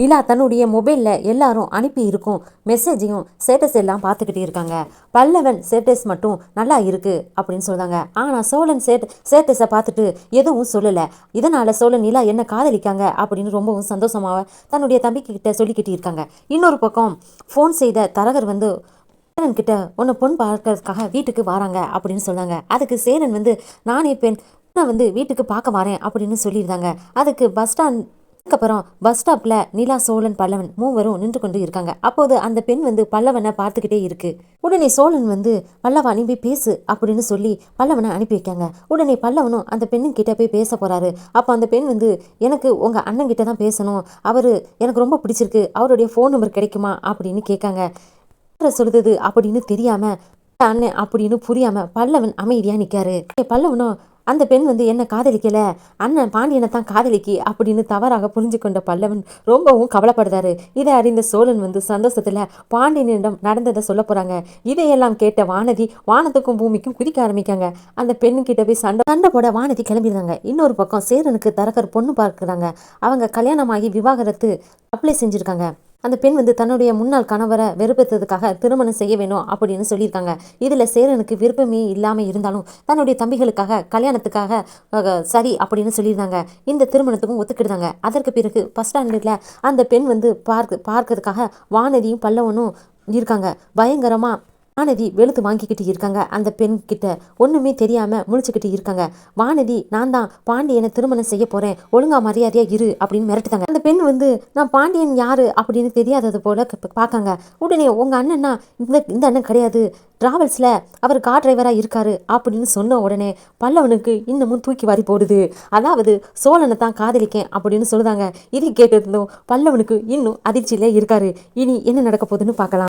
நிலா தன்னுடைய மொபைலில் எல்லாரும் அனுப்பி இருக்கும் மெசேஜையும் ஸ்டேட்டஸ் எல்லாம் பார்த்துக்கிட்டே இருக்காங்க. பல்லவன் ஸ்டேட்டஸ் மட்டும் நல்லா இருக்குது அப்படின்னு சொல்கிறாங்க ஆனால் சோழன் ஸ்டேட் ஸ்டேட்டஸை பார்த்துட்டு எதுவும் சொல்லலை. இதனால் சோழன் நிலா என்ன காதலிக்காங்க அப்படின்னு ரொம்பவும் சந்தோஷமாக தன்னுடைய தம்பிக்கிட்ட சொல்லிக்கிட்டு இருக்காங்க. இன்னொரு பக்கம் ஃபோன் செய்த தரகர் வந்து சேரன் கிட்ட உன்னை பொன் பார்க்கறதுக்காக வீட்டுக்கு வராங்க அப்படின்னு சொன்னாங்க அதுக்கு சேரன் வந்து நானே பெண் நான் வந்து வீட்டுக்கு பார்க்க வரேன் அப்படின்னு சொல்லியிருந்தாங்க. அதுக்கு பஸ் ஸ்டாண்ட் அதுக்கப்புறம் பஸ் ஸ்டாப்பில் நிலா சோழன் பல்லவன் மூவரும் நின்று கொண்டு இருக்காங்க. அப்போது அந்த பெண் வந்து பல்லவனை பார்த்துக்கிட்டே இருக்கு. உடனே சோழன் வந்து பல்லவா நீ போய் பேசு அப்படின்னு சொல்லி பல்லவனை அனுப்பி வைக்காங்க. உடனே பல்லவனும் அந்த பெண்ணு கிட்ட போய் பேச போறாரு. அப்போ அந்த பெண் வந்து எனக்கு உங்க அண்ணன் கிட்ட தான் பேசணும். அவரு எனக்கு ரொம்ப பிடிச்சிருக்கு. அவருடைய ஃபோன் நம்பர் கிடைக்குமா? அப்படின்னு கேட்காங்க. சொல்லுது அப்படின்னு தெரியாம அண்ணன் அப்படின்னு புரியாம பல்லவன் அமைதியா நிக்காரு. பல்லவனும் அந்த பெண் வந்து என்ன காதலிக்கல? அண்ணன் பாண்டியனை தான் காதலிக்கி அப்படின்னு தவறாக புரிஞ்சு கொண்ட பல்லவன் ரொம்பவும் கவலைப்படுறாரு. இதை அறிந்த சோழன் வந்து சந்தோஷத்துல பாண்டியனிடம் நடந்ததை சொல்ல போறாங்க. இதையெல்லாம் கேட்ட வானதி வானத்துக்கும் பூமிக்கும் குதிக்க ஆரம்பிக்காங்க. அந்த பெண்ணுக்கிட்ட போய் சண்டை சண்டை போட வானதி கிளம்பிடுறாங்க. இன்னொரு பக்கம் சேரனுக்கு தரகர் பொண்ணு பார்க்குறாங்க. அவங்க கல்யாணமாகி விவாகரத்து அப்ளை செஞ்சிருக்காங்க. அந்த பெண் வந்து தன்னுடைய முன்னாள் கணவரை வெறுப்பத்ததுக்காக திருமணம் செய்ய வேணும் அப்படின்னு சொல்லியிருக்காங்க. இதில் சேரனுக்கு விருப்பமே இல்லாமல் இருந்தாலும் தன்னுடைய தம்பிகளுக்காக கல்யாணத்துக்காக சரி அப்படின்னு சொல்லியிருந்தாங்க. இந்த திருமணத்துக்கும் ஒத்துக்கிட்டாங்க. அதற்கு பிறகு ஃபஸ்ட் ஸ்டாண்டர்டில் அந்த பெண் வந்து பார்க்க பார்க்கறதுக்காக வானதியும் பல்லவனும் இருக்காங்க. பயங்கரமாக வானதி வெளுத்து வாங்கிக்கிட்டு இருக்காங்க. அந்த பெண் கிட்ட ஒண்ணுமே தெரியாம முழிச்சுக்கிட்டு இருக்காங்க. வானதி நான் தான் பாண்டியனை திருமணம் செய்ய போறேன். ஒழுங்கா மரியாதையா இரு அப்படின்னு மிரட்டுதாங்க அந்த பெண் வந்து நான் பாண்டியன் யாரு? அப்படின்னு தெரியாதது போல பார்க்காங்க. உடனே உங்க அண்ணன்னா இந்த இந்த அண்ணன் கிடையாது. டிராவல்ஸில் அவர் கார் டிரைவராக இருக்காரு அப்படின்னு சொன்ன உடனே பல்லவனுக்கு இன்னமும் தூக்கி வாரி போடுது. அதாவது சோழனை தான் காதலிக்கேன் அப்படின்னு சொல்லுதாங்க. இதை கேட்டிருந்தோம் பல்லவனுக்கு இன்னும் அதிர்ச்சியில இருக்காரு. இனி என்ன நடக்க போகுதுன்னு பார்க்கலாம்.